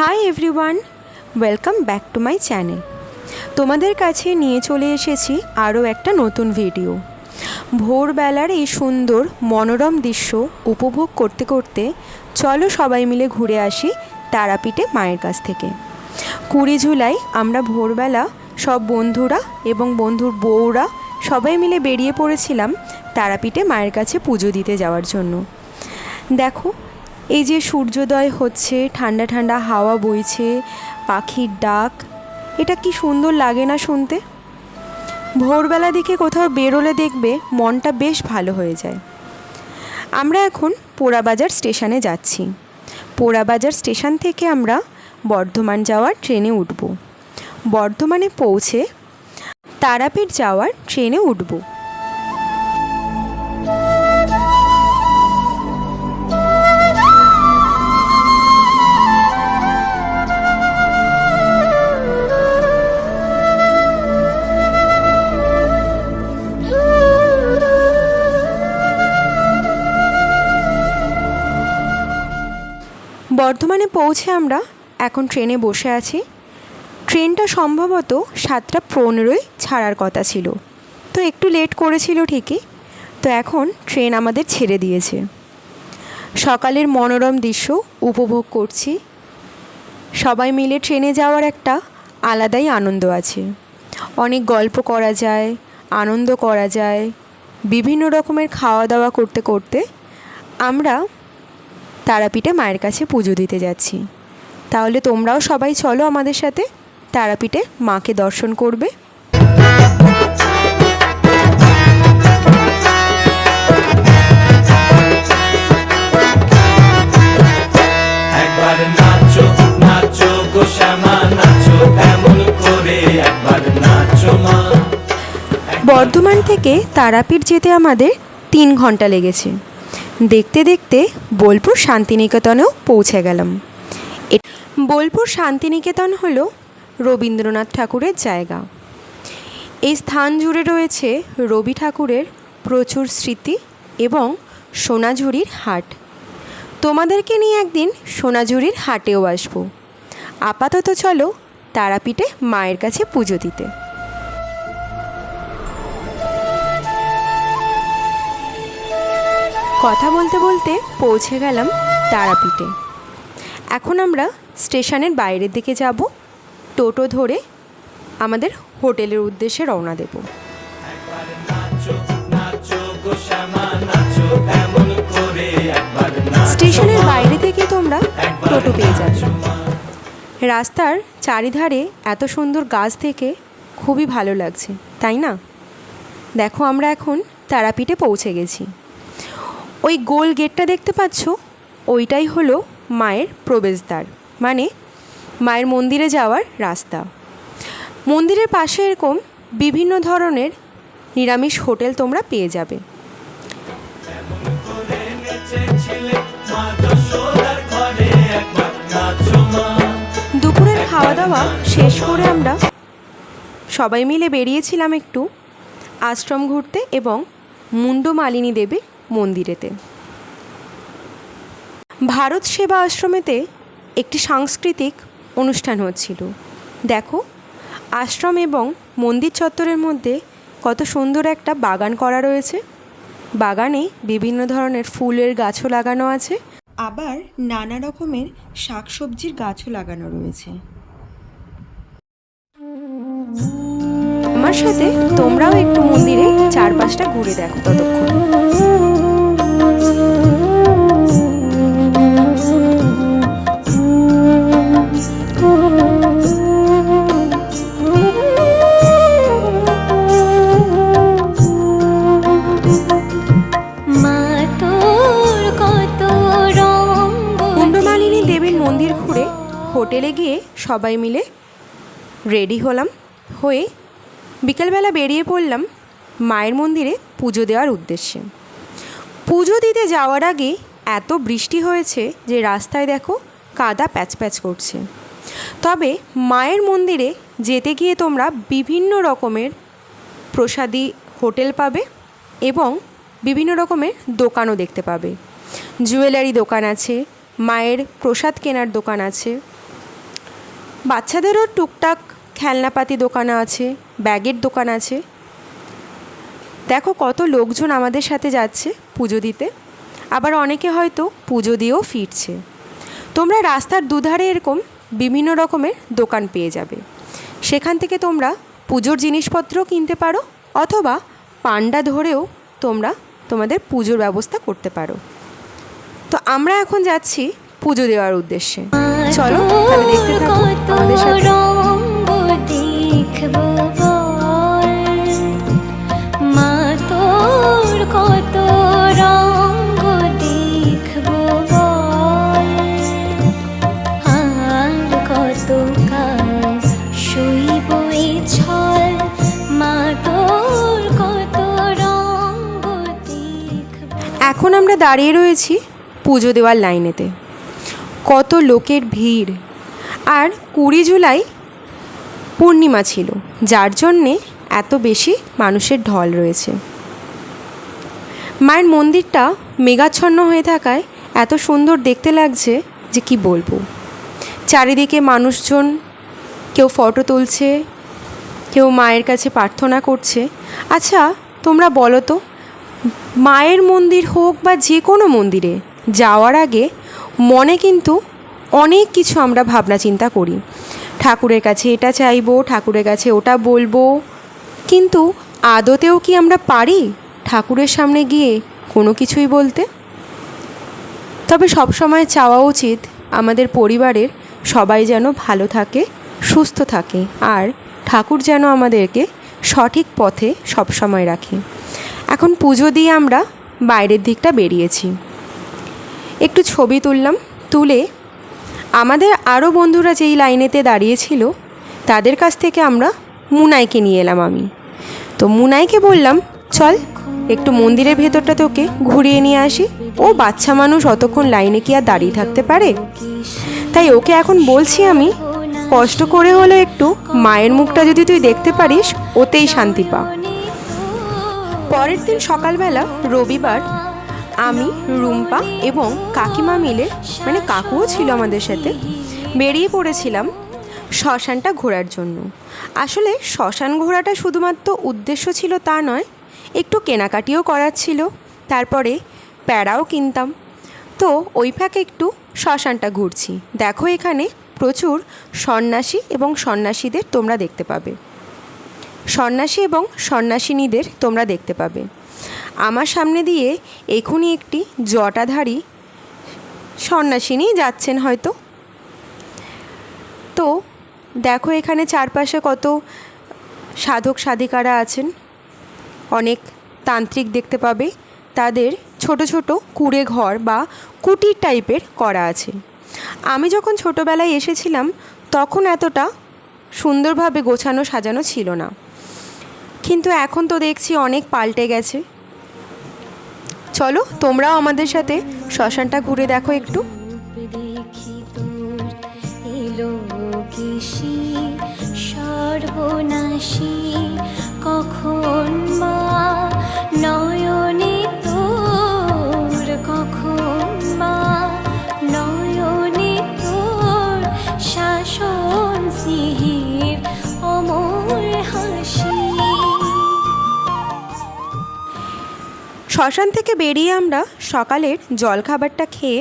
Hi everyone welcome back to my channel তোমাদের কাছে নিয়ে চলে এসেছি আরও একটা নতুন ভিডিও ভোরবেলার এই সুন্দর, মনোরম দৃশ্য উপভোগ করতে করতে চলো সবাই মিলে ঘুরে আসি তারাপীঠে মায়ের কাছ থেকে। কুড়ি জুলাই, আমরা ভোরবেলা সব বন্ধুরা এবং বন্ধুর বউরা সবাই মিলে বেরিয়ে পড়েছিলাম তারাপীঠে মায়ের কাছে পুজো দিতে যাওয়ার জন্য। দেখো এই যে সূর্যোদয় হচ্ছে, ঠান্ডা ঠান্ডা হাওয়া বইছে, পাখির ডাক, এটা কি সুন্দর লাগে না শুনতে? ভোরবেলা দিকে কোথাও বেরোলে দেখবে মনটা বেশ ভালো হয়ে যায়। আমরা এখন পোড়াবাজার স্টেশনে যাচ্ছি। পোড়াবাজার স্টেশন থেকে আমরা বর্ধমান যাওয়ার ট্রেনে উঠব। বর্ধমানে পৌঁছে তারাপীঠ যাওয়ার ট্রেনে উঠব। বর্ধমানে পৌঁছে আমরা এখন ট্রেনে বসে আছি। ট্রেনটা সম্ভবত সাতটা পনেরোই ছাড়ার কথা ছিল। তো একটু লেট করেছিল ঠিকই, তো এখন ট্রেন আমাদের ছেড়ে দিয়েছে। সকালের মনোরম দৃশ্য উপভোগ করছি। সবাই মিলে ট্রেনে যাওয়ার একটা আলাদাই আনন্দ আছে। অনেক গল্প করা যায়, আনন্দ করা যায়, বিভিন্ন রকমের খাওয়া দাওয়া করতে করতে আমরা তারাপীঠে মায়ের কাছে পুজো দিতে যাচ্ছি। তাহলে তোমরাও সবাই চলো আমাদের সাথে তারাপীঠে মাকে দর্শন করবে। বর্ধমান থেকে তারাপীঠ যেতে আমাদের তিন ঘণ্টা লেগেছে। দেখতে দেখতে বোলপুর শান্তিনিকেতনেও পৌঁছে গেলাম। বোলপুর শান্তিনিকেতন হল রবীন্দ্রনাথ ঠাকুরের জায়গা। এই স্থান জুড়ে রয়েছে রবি ঠাকুরের প্রচুর স্মৃতি এবং সোনাঝুরির হাট। তোমাদেরকে নিয়ে একদিন সোনাঝুরির হাটেও আসব। আপাতত চলো তারাপীঠে মায়ের কাছে পুজো দিতে। কথা বলতে বলতে পৌঁছে গেলাম তারাপীঠে। এখন আমরা স্টেশনের বাইরের দিকে যাব, টোটো ধরে আমাদের হোটেলের উদ্দেশ্যে রওনা দেব। স্টেশনের বাইরে থেকে তোমরা টোটো পেয়ে যাবে। রাস্তার চারিধারে এত সুন্দর গাছ থেকে খুবই ভালো লাগছে, তাই না? দেখো আমরা এখন তারাপীঠে পৌঁছে গেছি। ওই গোল গেটটা দেখতে পাচ্ছ? ওইটাই হলো মায়ের প্রবেশদ্বার। মানে মায়ের মন্দিরে যাওয়ার রাস্তা। মন্দিরের পাশে এরকম বিভিন্ন ধরনের নিরামিষ হোটেল তোমরা পেয়ে যাবে। দুপুরের খাওয়া দাওয়া শেষ করে আমরা সবাই মিলে বেরিয়েছিলাম একটু আশ্রম ঘুরতে এবং মুন্ডমালিনী দেবী মন্দিরেতে। ভারত সেবা আশ্রমেতে একটি সাংস্কৃতিক অনুষ্ঠান হচ্ছিল। দেখো, আশ্রম এবং মন্দির চত্বরের মধ্যে কত সুন্দর একটা বাগান করা রয়েছে। বাগানে বিভিন্ন ধরনের ফুলের গাছও লাগানো আছে। আবার নানা রকমের শাকসবজির গাছও লাগানো রয়েছে। আমার সাথে তোমরাও একটু মন্দিরে চারপাশটা ঘুরে দেখো ততক্ষণ। হোটেলে গিয়ে সবাই মিলে রেডি হলাম, হয়ে বিকেলবেলা বেরিয়ে পড়লাম মায়ের মন্দিরে পুজো দেওয়ার উদ্দেশ্যে। পুজো দিতে যাওয়ার আগে এত বৃষ্টি হয়েছে যে রাস্তায় দেখো কাদা প্যাচ প্যাচ করছে। তবে মায়ের মন্দিরে যেতে গিয়ে তোমরা বিভিন্ন রকমের প্রসাদী হোটেল পাবে এবং বিভিন্ন রকমের দোকানও দেখতে পাবে। জুয়েলারি দোকান আছে, মায়ের প্রসাদ কেনার দোকান আছে বাচ্চাদেরও টুকটাক খেলনাপাতি দোকান আছে, ব্যাগের দোকান আছে। দেখো কত লোকজন আমাদের সাথে যাচ্ছে পুজো দিতে। আবার অনেকে হয়তো পুজো দিয়েও ফিরছে। তোমরা রাস্তার দুধারে এরকম বিভিন্ন রকমের দোকান পেয়ে যাবে। সেখান থেকে তোমরা পুজোর জিনিসপত্র কিনতে পারো অথবা পান্ডা ধরেও তোমরা তোমাদের পুজোর ব্যবস্থা করতে পারো। তো আমরা এখন যাচ্ছি পুজো দেওয়ার উদ্দেশ্যে। চলো তাহলে দেখতে থাকো। এখন আমরা দাঁড়িয়ে রয়েছি পুজো দেওয়ার লাইনেতে। কত লোকের ভিড়। আর কুড়ি জুলাই পূর্ণিমা ছিল, যার জন্যে এত বেশি মানুষের ঢল রয়েছে। মায়ের মন্দিরটা মেঘাচ্ছন্ন হয়ে থাকায় এত সুন্দর দেখতে লাগছে যে কি বলব। চারিদিকে মানুষজন, কেউ ফটো তুলছে, কেউ মায়ের কাছে প্রার্থনা করছে। আচ্ছা তোমরা বলো তো মায়ের মন্দির হোক বা যে কোনো মন্দিরে যাওয়ার আগে মনে কিন্তু অনেক কিছু আমরা ভাবনা চিন্তা করি। ঠাকুরের কাছে এটা চাইব, ঠাকুরের কাছে ওটা বলব। কিন্তু আদতেও কি আমরা পারি ঠাকুরের সামনে গিয়ে কোনো কিছুই বলতে? তবে সবসময় চাওয়া উচিত আমাদের পরিবারের সবাই যেন ভালো থাকে, সুস্থ থাকে, আর ঠাকুর যেন আমাদেরকে সঠিক পথে সবসময় রাখে। এখন পুজো দিয়ে আমরা বাইরের দিকটা বেরিয়েছি। একটু ছবি তুললাম, তুলে আমাদের আরও বন্ধুরা যেই লাইনেতে দাঁড়িয়েছিল, তাদের কাছ থেকে আমরা মুনাইকে নিয়ে এলাম আমি। তো মুনাইকে বললাম, চল, একটু মন্দিরের ভেতরটা তোকে ঘুরিয়ে নিয়ে আসি। ও বাচ্চা মানুষ অতক্ষণ লাইনে কি আর দাঁড়িয়ে থাকতে পারে? তাই ওকে এখন বলছি আমি, কষ্ট করে হলো একটু মায়ের মুখটা যদি তুই দেখতে পারিস, ওতেই শান্তি পা। পরের দিন সকালবেলা রবিবার আমি, রুম্পা এবং কাকিমা মিলে মানে কাকুও ছিল আমাদের সাথে, বেরিয়ে পড়েছিলাম শ্মশানটা ঘোরার জন্য। আসলে শ্মশান ঘোরাটা শুধুমাত্র উদ্দেশ্য ছিল তা নয়, একটু কেনাকাটিও করার ছিল, তারপরে প্যাড়াও কিনতাম। তো ওই ফাঁকে একটু শ্মশানটা ঘুরছি। দেখো এখানে প্রচুর সন্ন্যাসী এবং সন্ন্যাসীদের তোমরা দেখতে পাবে। সন্ন্যাসী এবং সন্ন্যাসিনীদের তোমরা দেখতে পাবে। আমার সামনে দিয়ে এখনই একটি জটাধারী সন্ন্যাসিনী যাচ্ছেন হয়তো। তো, দেখো এখানে চারপাশে কত সাধক সাধিকারা আছেন। অনেক তান্ত্রিক দেখতে পাবে। তাদের ছোট ছোট কুড়ে ঘর বা কুটির টাইপের করা আছে। আমি যখন ছোটোবেলায় এসেছিলাম, তখন এতটা সুন্দরভাবে গোছানো সাজানো ছিল না। কিন্তু এখন তো দেখছি অনেক পাল্টে গেছে। চলো, তোমরাও আমাদের সাথে শ্মশানটা ঘুরে দেখো একটু। সর্বনাশী, কখন মা নয়নে শ্মশান থেকে বেরিয়ে আমরা সকালের জলখাবারটা খেয়ে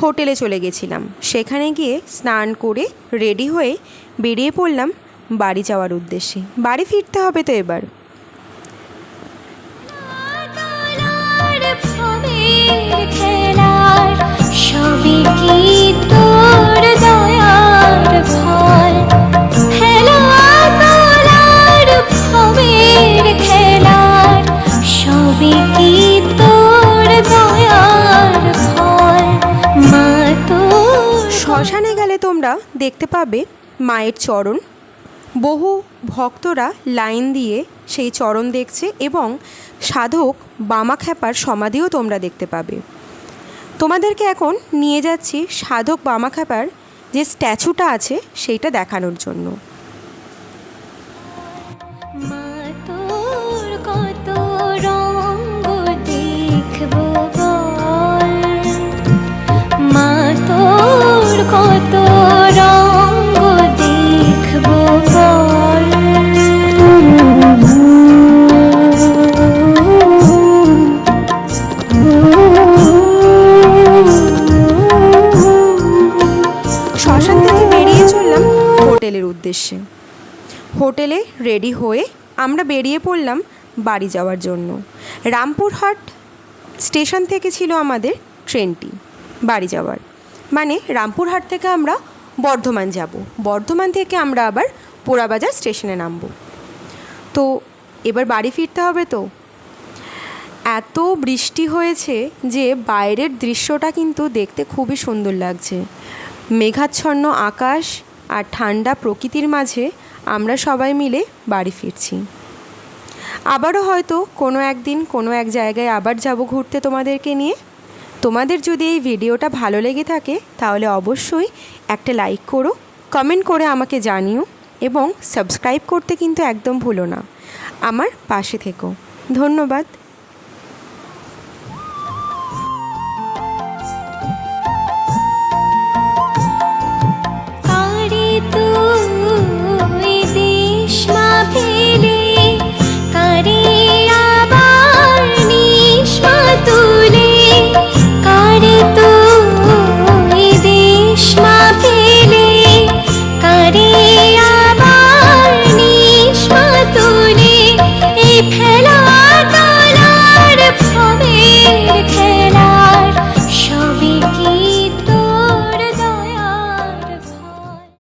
হোটেলে চলে গেছিলাম সেখানে গিয়ে স্নান করে রেডি হয়ে বেরিয়ে পড়লাম বাড়ি যাওয়ার উদ্দেশ্যে বাড়ি ফিরতে হবে তো এবার তালার তোমরা দেখতে পাবে মায়ের চরণ। বহু ভক্তরা লাইন দিয়ে সেই চরণ দেখছে এবং সাধক বামা খ্যাপার সমাধিও তোমরা দেখতে পাবে। তোমাদেরকে এখন নিয়ে যাচ্ছি সাধক বামাখ্যাপার যে স্ট্যাচুটা আছে, সেইটা দেখানোর জন্য। হোটেলে রেডি হয়ে আমরা বেরিয়ে পড়লাম বাড়ি যাওয়ার জন্য। রামপুরহাট স্টেশন থেকে ছিল আমাদের ট্রেনটি বাড়ি যাওয়ার। মানে রামপুরহাট থেকে আমরা বর্ধমান যাব। বর্ধমান থেকে আমরা আবার পোড়াবাজার স্টেশনে নামবো। তো এবার বাড়ি ফিরতে হবে তো। এত বৃষ্টি হয়েছে যে বাইরের দৃশ্যটা কিন্তু দেখতে খুবই সুন্দর লাগছে। মেঘাচ্ছন্ন আকাশ আর ঠান্ডা প্রকৃতির মাঝে আমরা সবাই মিলে বাড়ি ফিরছি। আবারও হয়তো কোনো একদিন কোনো এক জায়গায় আবার যাব ঘুরতে তোমাদেরকে নিয়ে। তোমাদের যদি এই ভিডিওটা ভালো লেগে থাকে, তাহলে অবশ্যই একটা লাইক করো, কমেন্ট করে আমাকে জানিও এবং সাবস্ক্রাইব করতে কিন্তু একদম ভুলো না। আমার পাশে থেকো। ধন্যবাদ।